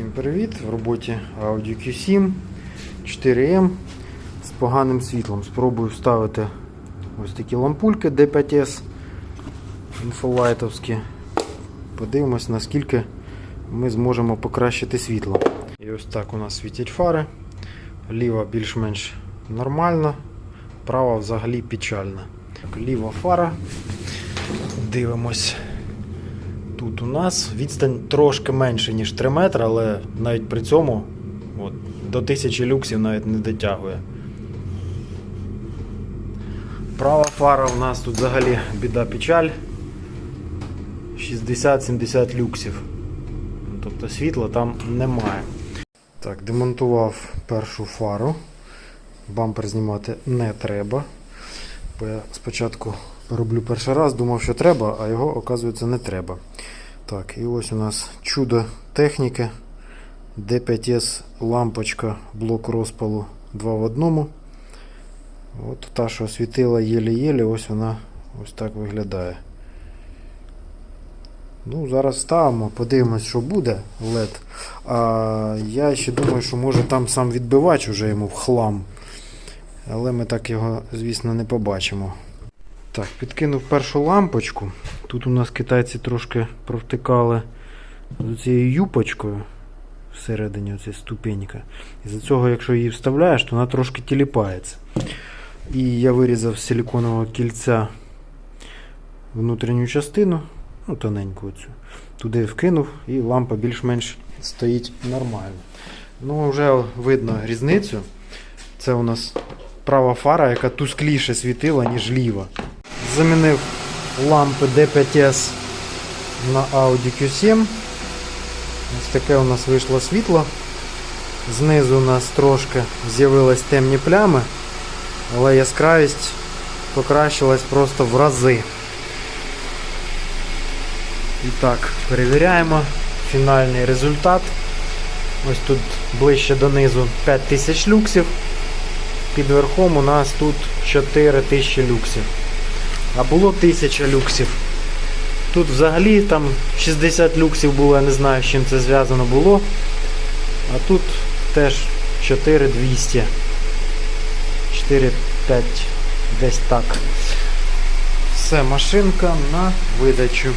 Всім привіт! В роботі Audi Q7 4M з поганим світлом. Спробую вставити ось такі лампульки D5S інфолайтовські. Подивимось, наскільки ми зможемо покращити світло. І ось так у нас світять фари. Ліва більш-менш нормальна, права взагалі печальна. Ліва фара. Дивимось. У нас відстань трошки менше, ніж 3 метри, але навіть при цьому от, до 1000 люксів навіть не дотягує. Права фара у нас тут взагалі біда печаль. 60-70 люксів. Тобто світла там немає. Так, демонтував першу фару. Бампер знімати не треба. Бо я спочатку роблю перший раз, думав, що треба, а його, оказується, не треба. Так, і ось у нас чудо техніки. D5S лампочка блок розпалу 2 в одному. От та, що світила єлі-єлі, ось вона ось так виглядає. Ну, зараз ставимо, подивимось, що буде LED. А я ще думаю, що може там сам відбивач уже йому в хлам. Але ми так його, звісно, не побачимо. Так, підкинув першу лампочку. Тут у нас китайці трошки провтикали цією юпочкою всередині оця ступенька. І за цього, якщо її вставляєш, то вона трошки тіліпається. І я вирізав з силиконового кільця внутрішню частину, ну, тоненьку оцю. Туди вкинув і лампа більш-менш стоїть нормально. Ну, вже видно різницю. Це у нас права фара, яка тускліше світила, ніж ліва. Замінив лампи D5S на Audi Q7. Ось таке у нас вийшло світло. Знизу у нас трошки з'явились темні плями, але яскравість покращилась просто в рази. І так, перевіряємо фінальний результат. Ось тут ближче донизу 5000 люксів. Під верхом у нас тут 4000 люксів. А було 1000 люксів. Тут взагалі там 60 люксів було, я не знаю, з чим це зв'язано було. А тут теж 4200. 4-5 десь так. Все, машинка на видачу.